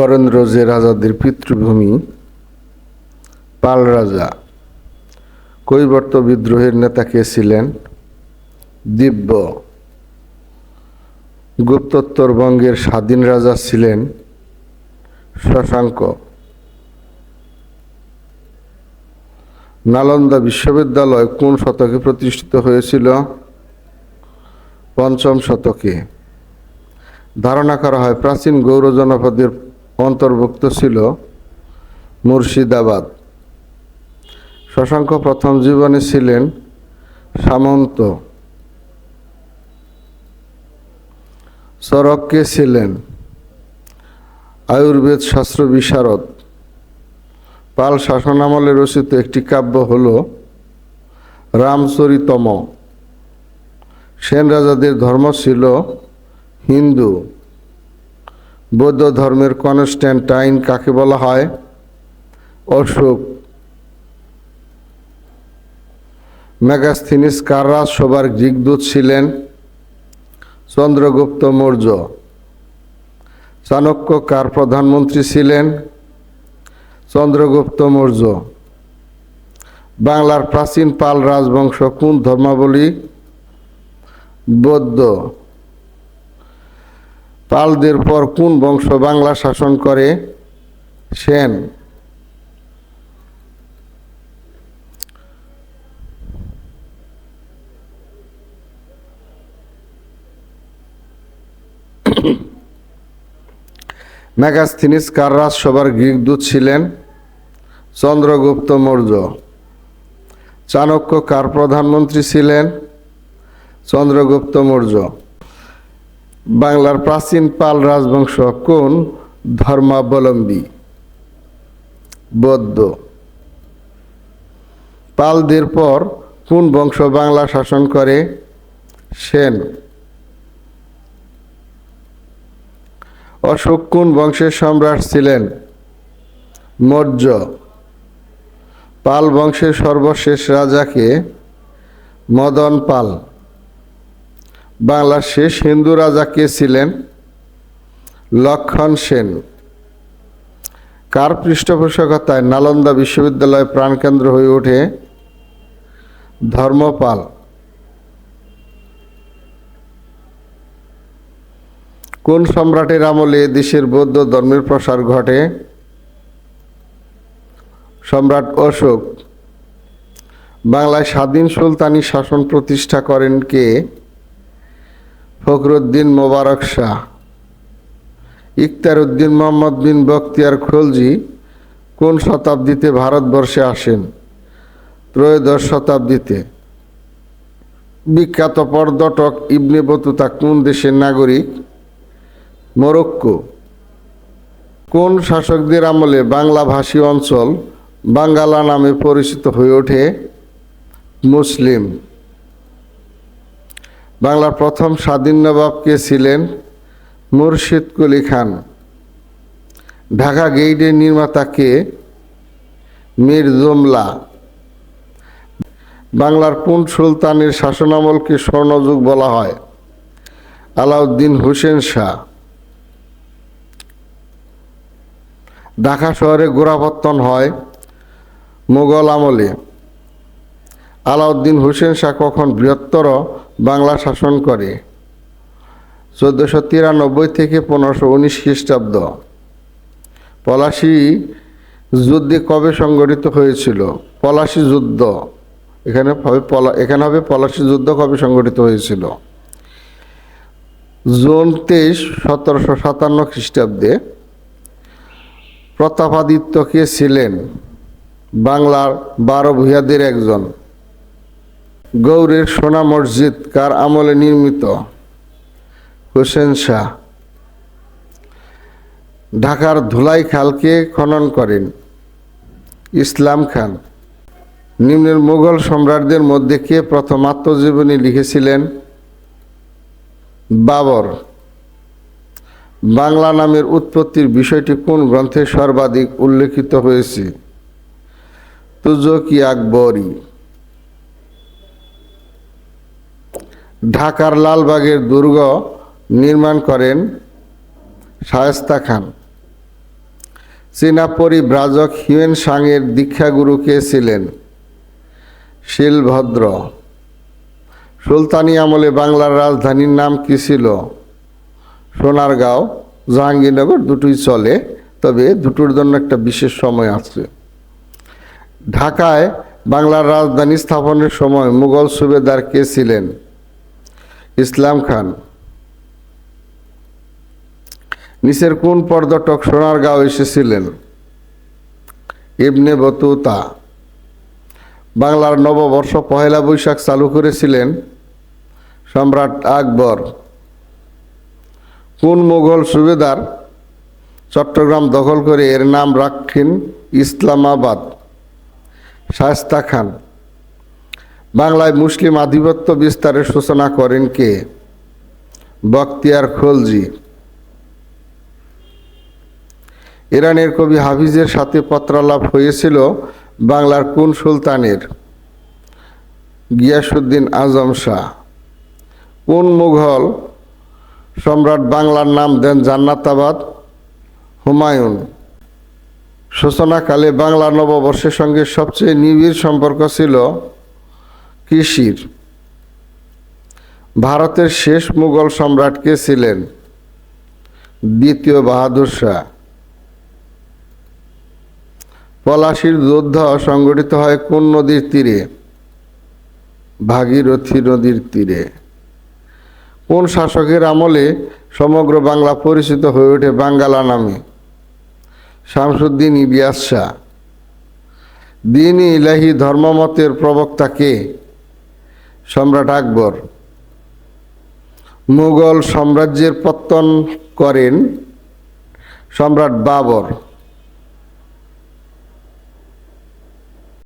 বরেন্দ্র যে রাজাদের পিতৃভূমি পাল রাজা কৈবর্ত বিদ্রোহের নেতা কে ছিলেন? দিব্য। গুপ্তোত্তরবঙ্গের স্বাধীন রাজা ছিলেন শশাঙ্ক। নালন্দা বিশ্ববিদ্যালয় কোন শতকে প্রতিষ্ঠিত হয়েছিল? পঞ্চম শতকে। ধারণা করা হয় প্রাচীন গৌর জনপদের অন্তর্ভুক্ত ছিল মুর্শিদাবাদ। শশাঙ্ক প্রথম জীবনে ছিলেন সামন্ত। চরককে ছিলেন? আয়ুর্বেদ শাস্ত্র বিশারদ। পাল শাসনামলে রচিত একটি কাব্য হল রামচরিতম। সেন রাজাদের ধর্ম ছিল হিন্দু। বৌদ্ধ ধর্মের কনস্ট্যান্টাইন কাকে বলা হয়? অশোক। মেগাস্থিনিস কার? রাজসভার গ্রীকদূত ছিলেন চন্দ্রগুপ্ত মৌর্য। চাণক্য কার প্রধানমন্ত্রী ছিলেন? চন্দ্রগুপ্ত মৌর্য। বাংলার প্রাচীন পাল রাজবংশ কোন ধর্মাবলী? বৌদ্ধ। পালদের পর কোন বংশ বাংলা শাসন করে? সেন ম্যাগাস্থিনিস কার রাজসভার গ্রিক দূত ছিলেন? চন্দ্রগুপ্ত মৌর্য। চাণক্য কার প্রধানমন্ত্রী ছিলেন? চন্দ্রগুপ্ত মৌর্য। বাংলার প্রাচীন পাল রাজবংশ কোন ধর্মাবলম্বী? বৌদ্ধ। পালদের পর কোন বংশ বাংলা শাসন করে? সেন। অশোক কোন বংশের সম্রাট ছিলেন? মৌর্য। পাল বংশের সর্বশেষ রাজাকে মদন পাল। বাংলার শেষ হিন্দু রাজা কে ছিলেন? লক্ষণ সেন। কার পৃষ্ঠপোষকতায় নালন্দা বিশ্ববিদ্যালয় প্রাণকেন্দ্র হয়ে ওঠে? ধর্মপাল। কোন সম্রাটের আমলে দেশের বৌদ্ধ ধর্মের প্রসার ঘটে? সম্রাট অশোক। বাংলায় স্বাধীন সুলতানি শাসন প্রতিষ্ঠা করেন কে? ফখরুদ্দিন মোবারক শাহ ইকতার উদ্দিন মোহাম্মদ বিন বখতিয়ার খলজি কোন শতাব্দীতে ভারতবর্ষে আসেন? ত্রয়োদশ শতাব্দীতে। বিখ্যাত পর্যটক ইবনে বতুতা কোন দেশের নাগরিক? মরক্কো। কোন শাসকদের আমলে বাংলাভাষী অঞ্চল বাঙ্গালা নামে পরিচিত হয়ে ওঠে? মুসলিম। বাংলার প্রথম স্বাধীন নবাব কে ছিলেন? মুর্শিদ কুলি খান। ঢাকা গেইটের নির্মাতা কে? মীর জমলা। বাংলার কোন সুলতানের শাসনামলকে স্বর্ণযুগ বলা হয়? আলাউদ্দিন হোসেন শাহ। ঢাকা শহরে গোড়াপত্তন হয় মুঘল আমলে। আলাউদ্দিন হোসেন শাহ কখন বৃহত্তর বাংলা শাসন করে। চোদ্দোশো তিরানব্বই থেকে পনেরোশো উনিশ খ্রিস্টাব্দ। পলাশি যুদ্ধে কবে সংগঠিত হয়েছিল? পলাশি যুদ্ধ। এখানে হবে পলা এখানে হবে পলাশি যুদ্ধ কবে সংগঠিত হয়েছিল? জুন তেইশ সতেরোশো সাতান্ন খ্রিস্টাব্দে প্রতাপাদিত্য কে ছিলেন? বাংলার বারো ভূয়াদের একজন। গৌরের সোনা মসজিদ কার আমলে নির্মিত? হোসেন শাহ। ঢাকার ধুলাই খালকে খনন করেন ইসলাম খান। নিম্নের মুঘল সম্রাটদের মধ্যে কে প্রথম আত্মজীবনী লিখেছিলেন? বাবর। বাংলা নামের উৎপত্তির বিষয়টি কোন গ্রন্থে সর্বাধিক উল্লেখিত হয়েছে? তুজকি আকবরী। ঢাকার লালবাগের দুর্গ নির্মাণ করেন শায়েস্তা খান। চীনা পরিব্রাজক হিউয়েন সাংয়ের দীক্ষাগুরু কে ছিলেন? শিলভদ্র। সুলতানি আমলে বাংলার রাজধানীর নাম কি ছিল? সোনারগাঁও, জাহাঙ্গীরনগর দুটোই চলে, তবে দুটোর জন্য একটা বিশেষ সময় আছে। ঢাকায় বাংলার রাজধানী স্থাপনের সময় মুঘল সুবেদার কে ছিলেন? ইসলাম খান, নিচের কোন পর্যটক সোনারগাঁও এসেছিলেন? ইবনে বতুতা, বাংলার নববর্ষ পহেলা বৈশাখ চালু করেছিলেন সম্রাট আকবর। কোন মুঘল সুবেদার চট্টগ্রাম দখল করে এর নাম রাখেন ইসলামাবাদ? শায়স্তা খান। বাংলায় মুসলিম আধিপত্য বিস্তারের সূচনা করেন কে? বখতিয়ার খলজি। ইরানের কবি হাফিজের সাথে পত্রালাপ হয়েছিল বাংলার কোন সুলতানের? গিয়াসুদ্দিন আজম শাহ। কোন মুঘল সম্রাট বাংলার নাম দেন জান্নাতাবাদ? হুমায়ুন। সূচনাকালে বাংলা নববর্ষের সঙ্গে সবচেয়ে নিবিড় সম্পর্ক ছিল কৃষির ভারতের শেষ মুঘল সম্রাট কে ছিলেন? দ্বিতীয় বাহাদুর শাহ। পলাশির যুদ্ধ সংগঠিত হয় কোন নদীর তীরে? ভাগীরথী নদীর তীরে। কোন শাসকের আমলে সমগ্র বাংলা পরিচিত হয়ে ওঠে বাঙ্গালা নামে? শামসুদ্দিন ইলিয়াস শাহ। দিন ইলাহি ধর্মমতের প্রবক্তা কে? সম্রাট আকবর। মুঘল সাম্রাজ্যের পত্তন করেন সম্রাট বাবর।